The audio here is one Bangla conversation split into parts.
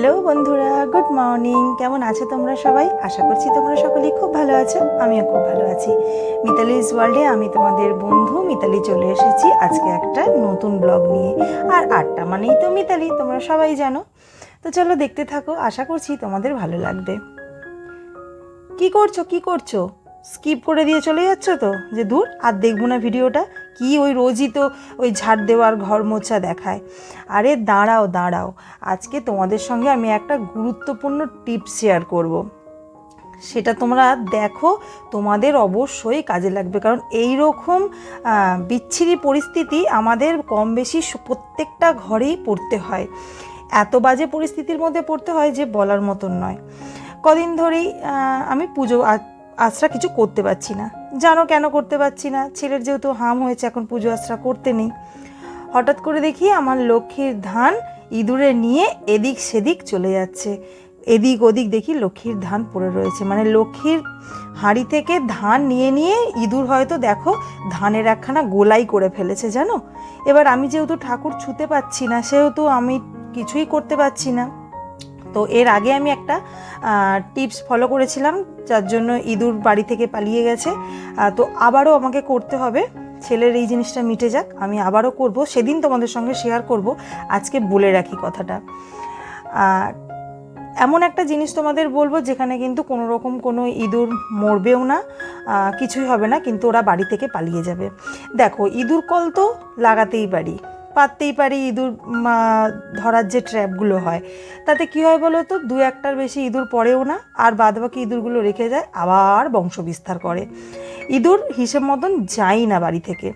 হ্যালো বন্ধুরা গুড মর্নিং কেমন আছো তোমরা সবাই? আশা করছি তোমরা সকলেই খুব ভালো আছো, আমিও খুব ভালো আছি। মিতালিজ ওয়ার্ল্ডে আমি তোমাদের বন্ধু মিতালি চলে এসেছি আজকে একটা নতুন ব্লগ নিয়ে। আর আটটা মানেই তো মিতালি, তোমরা সবাই জানো। তো চলো দেখতে থাকো, আশা করছি তোমাদের ভালো লাগবে। কি করছ কি করছ? স্কিপ করে দিয়ে চলে যাচ্ছ তো? যে দূর, আর দেখব না ভিডিওটা, কি ওই রোজই তো ওই ঝাড় দেওয়ার ঘর মোছা দেখায়। আরে দাঁড়াও দাঁড়াও, আজকে তোমাদের সঙ্গে আমি একটা গুরুত্বপূর্ণ টিপ শেয়ার করব। সেটা তোমরা দেখো, তোমাদের অবশ্যই কাজে লাগবে, কারণ এই রকম বিচ্ছিরি পরিস্থিতি আমাদের কম বেশি প্রত্যেকটা ঘরেই পড়তে হয়। এত বাজে পরিস্থিতির মধ্যে পড়তে হয় যে বলার মতন নয়। কদিন ধরেই আমি পুজো আশ্রা কিছু করতে পারছি না। জানো কেন করতে পারছি না? ছেলের যেহেতু হাম হয়েছে, এখন পুজো আশ্রা করতে নেই। হঠাৎ করে দেখি আমার লক্ষ্মীর ধান ইঁদুরে নিয়ে এদিক সেদিক চলে যাচ্ছে। এদিক ওদিক দেখি লক্ষ্মীর ধান পড়ে রয়েছে। মানে লক্ষ্মীর হাঁড়ি থেকে ধান নিয়ে নিয়ে ইঁদুর হয়তো দেখো ধানের একখানা গোলাই করে ফেলেছে, জানো? এবার আমি যেহেতু ঠাকুর ছুতে পাচ্ছি না, সেহেতু আমি কিছুই করতে পারছি না। তো এর আগে আমি একটা টিপস ফলো করেছিলাম। যার জন্য ইঁদুর বাড়ি থেকে পালিয়ে গেছে। তো আবারও আমাকে করতে হবে। ছেলের এই জিনিসটা মিটে যাক, আমি আবারও করব। সেদিন তোমাদের সঙ্গে শেয়ার করব। আজকে বলে রাখি কথাটা। এমন একটা জিনিস তোমাদের বলব যেখানে কিন্তু কোনো রকম কোনো ইঁদুর মরবেও না কিছুই হবে না, কিন্তু ওরা বাড়ি থেকে পালিয়ে যাবে। দেখো, ইঁদুর কল তো লাগাতেই পারি। পারতেই পারি ইঁদুর ধরার যে ট্র্যাপগুলো হয়। তাতে কি হয় বলো তো? দু একটার বেশি ইঁদুর পড়েও না, আর বাদবাকি ইঁদুরগুলো রেখে যায়, আবার বংশ বিস্তার করে। ইঁদুর হিসেব মতন যাই না বাড়ি থেকে।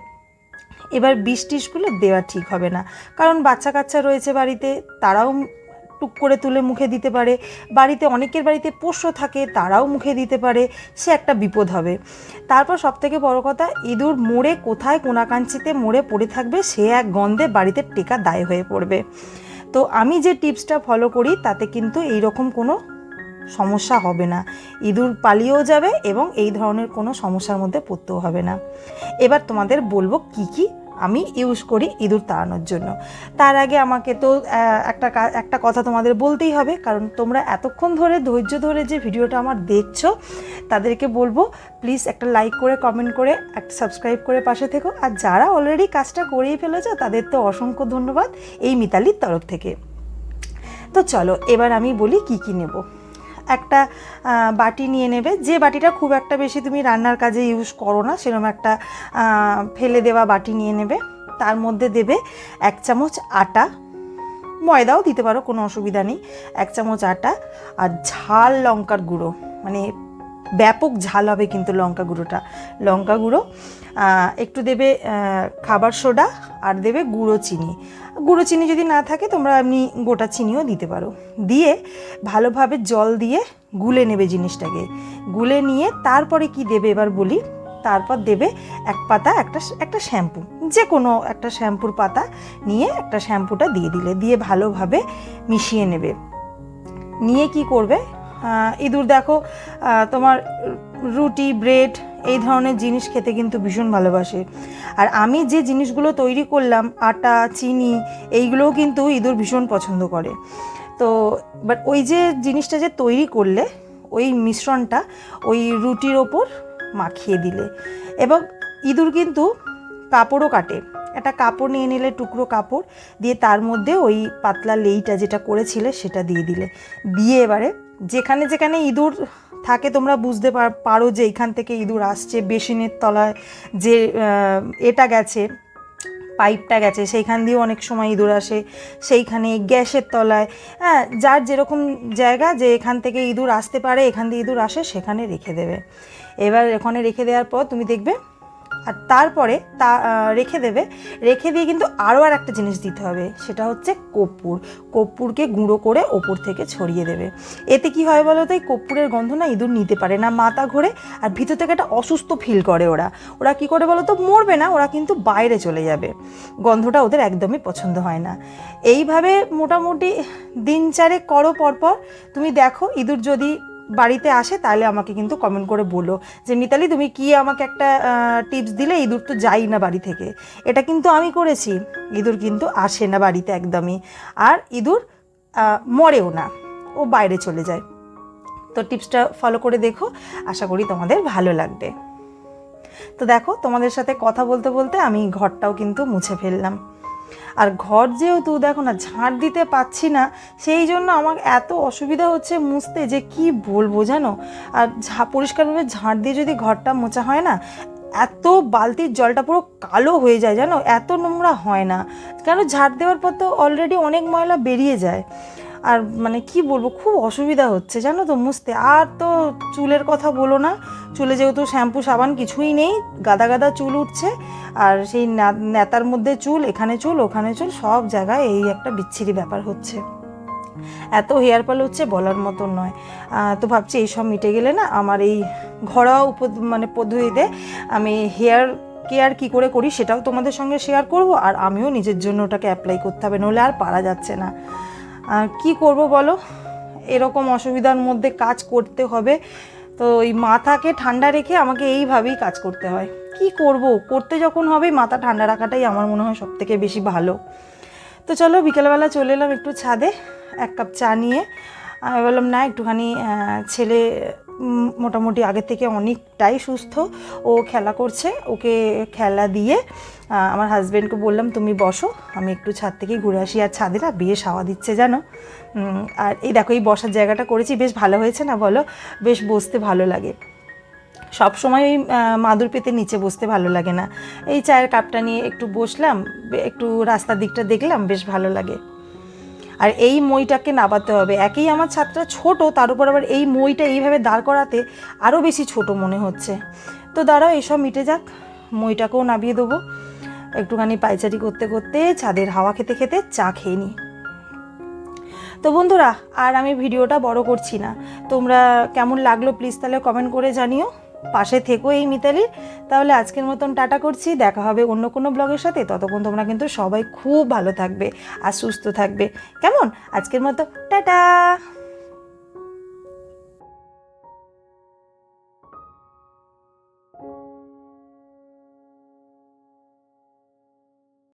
এবার বিষ টিসগুলো দেওয়া ঠিক হবে না, কারণ বাচ্চা কাচ্চা রয়েছে বাড়িতে, তারাও টুক করে তুলে মুখে দিতে পারে। বাড়িতে অনেকের বাড়িতে পোষ্য থাকে, তারাও মুখে দিতে পারে। সে একটা বিপদ হবে। তারপর সবথেকে বড় কথা, ইঁদুর মোড়ে কোথায় কোনাকাঞ্চিতে মোড়ে পড়ে থাকবে, সে এক গন্ধে বাড়িতে টেকা দায় হয়ে পড়বে। তো আমি যে টিপসটা ফলো করি, তাতে কিন্তু এই রকম কোনো সমস্যা হবে না। ইঁদুর পালিয়েও যাবে এবং এই ধরনের কোনো সমস্যার মধ্যে পড়তেও হবে না। এবার তোমাদের বলব কি কি আমি ইউজ করি ইঁদুর তাড়ানোর জন্য। তার আগে আমাকে তো একটা একটা কথা তোমাদের বলতেই হবে, কারণ তোমরা এতক্ষণ ধরে, ধৈর্য ধরে যে ভিডিওটা আমার দেখছ, তাদেরকে বলব প্লিজ একটা লাইক করে কমেন্ট করে, একটা সাবস্ক্রাইব করে পাশে থেকো। আর যারা অলরেডি কাজটা করেই ফেলেছো, তাদের তো অসংখ্য ধন্যবাদ এই মিতালির তরফ থেকে। তো চলো, এবার আমি বলি কি কি নেব। একটা বাটি নিয়ে নেবে। যে বাটিটা খুব একটা বেশি তুমি রান্নার কাজে ইউজ করো না, সেরকম একটা ফেলে দেওয়া বাটি নিয়ে নেবে। তার মধ্যে দেবে এক চামচ আটা। ময়দাও দিতে পারো, কোনো অসুবিধা নেই। এক চামচ আটা আর ঝাল লঙ্কার গুঁড়ো। মানে ব্যাপক ঝাল হবে কিন্তু লঙ্কা গুঁড়োটা। লঙ্কা গুঁড়ো একটু দেবে খাবার সোডা আর দেবে গুঁড়ো চিনি। গুঁড়ো চিনি যদি না থাকে তোমরা এমনি গোটা চিনিও দিতে পারো। দিয়ে ভালোভাবে জল দিয়ে গুলে নেবে জিনিসটাকে। গুলে নিয়ে তারপরে কি দেবে এবার বলি? তারপর দেবে এক পাতা একটা একটা শ্যাম্পু। যে কোনো একটা শ্যাম্পুর পাতা নিয়ে একটা শ্যাম্পুটা দিয়ে দিলে। দিয়ে ভালোভাবে মিশিয়ে নেবে। নিয়ে কি করবে? ইঁদুর দেখো তোমার রুটি, ব্রেড, এই ধরনের জিনিস খেতে কিন্তু ভীষণ ভালোবাসে। আর আমি যে জিনিসগুলো তৈরি করলাম, আটা, চিনি, এইগুলোও কিন্তু ইঁদুর ভীষণ পছন্দ করে। তো বাট ওই যে জিনিসটা যে তৈরি করলে, ওই মিশ্রণটা ওই রুটির ওপর মাখিয়ে দিলে। এবং ইঁদুর কিন্তু কাপড়ও কাটে। একটা কাপড় নিয়ে নিলে, টুকরো কাপড় দিয়ে তার মধ্যে ওই পাতলা লেইটা যেটা করেছিলে, সেটা দিয়ে দিলে। দিয়ে এবারে যেখানে যেখানে ইঁদুর থাকে, তোমরা বুঝতে পার- যে এইখান থেকে ইঁদুর আসছে। বেসিনের তলায় যে এটা গেছে, পাইপটা গেছে, সেইখান দিয়েও অনেক সময় ইঁদুর আসে। সেইখানে গ্যাসের তলায় হ্যাঁ যার যেরকম জায়গা যে এখান থেকে ইঁদুর আসতে পারে, এখান দিয়ে ইঁদুর আসে, সেখানে রেখে দেবে। এবার ওখানে রেখে দেওয়ার পর তুমি দেখবে আর তারপরে তা রেখে দেবে। রেখে দিয়ে কিন্তু আরও আর একটা জিনিস দিতে হবে, সেটা হচ্ছে কর্পূর। কর্পূরকে গুঁড়ো করে ওপর থেকে ছড়িয়ে দেবে। এতে কি হয় বলো তো, এই কর্পূরের গন্ধ না ইঁদুর নিতে পারে না মাথা ঘোরে, আর ভিতর থেকে একটা অসুস্থ ফিল করে ওরা। ওরা কি করে বলো তো, মরবে না, ওরা কিন্তু বাইরে চলে যাবে। গন্ধটা ওদের একদমই পছন্দ হয় না। এইভাবে মোটামুটি দিন চারে করো পরপর। তুমি দেখো, ইঁদুর যদি বাড়িতে আসে, তাহলে আমাকে কিন্তু কমেন্ট করে বলো যে, মিতালি, তুমি কি আমাকে একটা টিপস দিলে? ইঁদুর তো যাই না বাড়ি থেকে। এটা কিন্তু আমি করেছি। ইঁদুর কিন্তু আসে না বাড়িতে একদমই। আর ইঁদুর মরেও না। ও বাইরে চলে যায়। তো টিপসটা ফলো করে দেখো। আশা করি তোমাদের ভালো লাগবে। তো দেখো, তোমাদের সাথে কথা বলতে বলতে আমি ঘরটাও কিন্তু মুছে ফেললাম। আর ঘর যেহেতু দেখো না, ঝাঁট দিতে পাচ্ছি না, সেই জন্য আমার এত অসুবিধা হচ্ছে মুছতে যে কি বলব জানো? আর ঝা, পরিষ্কারভাবে ঝাঁট দিয়ে যদি ঘরটা মোছা হয় না, এত বালতির জলটা পুরো কালো হয়ে যায় জানো? এত নোংরা হয় না। কেন? ঝাঁট দেওয়ার পর তো অলরেডি অনেক ময়লা বেরিয়ে যায়। আর মানে কি বলব, খুব অসুবিধা হচ্ছে, জানো তো মুছতে। আর তো চুলের কথা বলো না, চুলে যেহেতু শ্যাম্পু, সাবান কিছুই নেই, গাদা গাদা চুল উঠছে, আর সেই নেতার মধ্যে চুল, এখানে চুল, ওখানে চুল, সব জায়গায় এই একটা বিচ্ছিরি ব্যাপার হচ্ছে। এত হেয়ার ফল হচ্ছে বলার মতন নয়। তো ভাবছি এইসব মিটে গেলে না আমার এই ঘরোয়া উপ মানে পদ্ধতিতে আমি হেয়ার কেয়ার কী করে করি সেটাও তোমাদের সঙ্গে শেয়ার করব, আর আমিও নিজের জন্য ওটাকে অ্যাপ্লাই করতে হবে, নইলে আর পারা যাচ্ছে না। কি করব বলো? এরকম অসুবিধার মধ্যে কাজ করতে হবে। তো ওই মাথাকে ঠান্ডা রেখে আমাকে এইভাবেই কাজ করতে হয়। কি করব? করতে যখন হবে, মাথা ঠান্ডা রাখাটাই আমার মনে হয় সবথেকে বেশি ভালো। তো চলো, বিকেলবেলা চলে এলাম একটু ছাদে, এক কাপ চা নিয়ে। আমি বললাম না, একটুখানি ছেলে মোটামুটি আগের থেকে অনেকটাই সুস্থ। ও খেলা করছে, ওকে খেলা দিয়ে আমার হাজব্যান্ডকে বললাম, তুমি বসো, আমি একটু ছাদ থেকে ঘুরে আসি। আর ছাদে না বেশ হাওয়া দিচ্ছে, জানো? আর এই দেখো, এই বসার জায়গাটা করেছি, বেশ ভালো হয়েছে না বলো? বেশ বসতে ভালো লাগে। সব সময় ওই মাদুর পেতে নিচে বসতে ভালো লাগে না। এই চায়ের কাপটা নিয়ে একটু বসলাম, একটু রাস্তার দিকটা দেখলাম, বেশ ভালো লাগে। আর এই মইটাকে নাবাতে হবে। একেই আমার ছাদটা ছোট, তার উপর আবার এই মইটা এইভাবে দাঁড় করাতে আরও বেশি ছোট মনে হচ্ছে। তো দাঁড়াও, এসব মিটে যাক, মইটাকেও নাবিয়ে দেবো। একটুখানি পাইচারি করতে করতে ছাদের হাওয়া খেতে খেতে চা খেয়ে নিই তো বন্ধুরা, আর আমি ভিডিওটা বড় করছি না। তোমরা কেমন লাগল প্লিজ তাহলে কমেন্ট করে জানিও। পাশে থেকো এই মিতালির তাহলে আজকের মতন টাটা করছি, দেখা হবে অন্য কোনো ব্লগের সাথে। ততক্ষণ তোমরা কিন্তু সবাই খুব ভালো থাকবে আর সুস্থ থাকবে। কেমন? আজকের মতো, টাটা!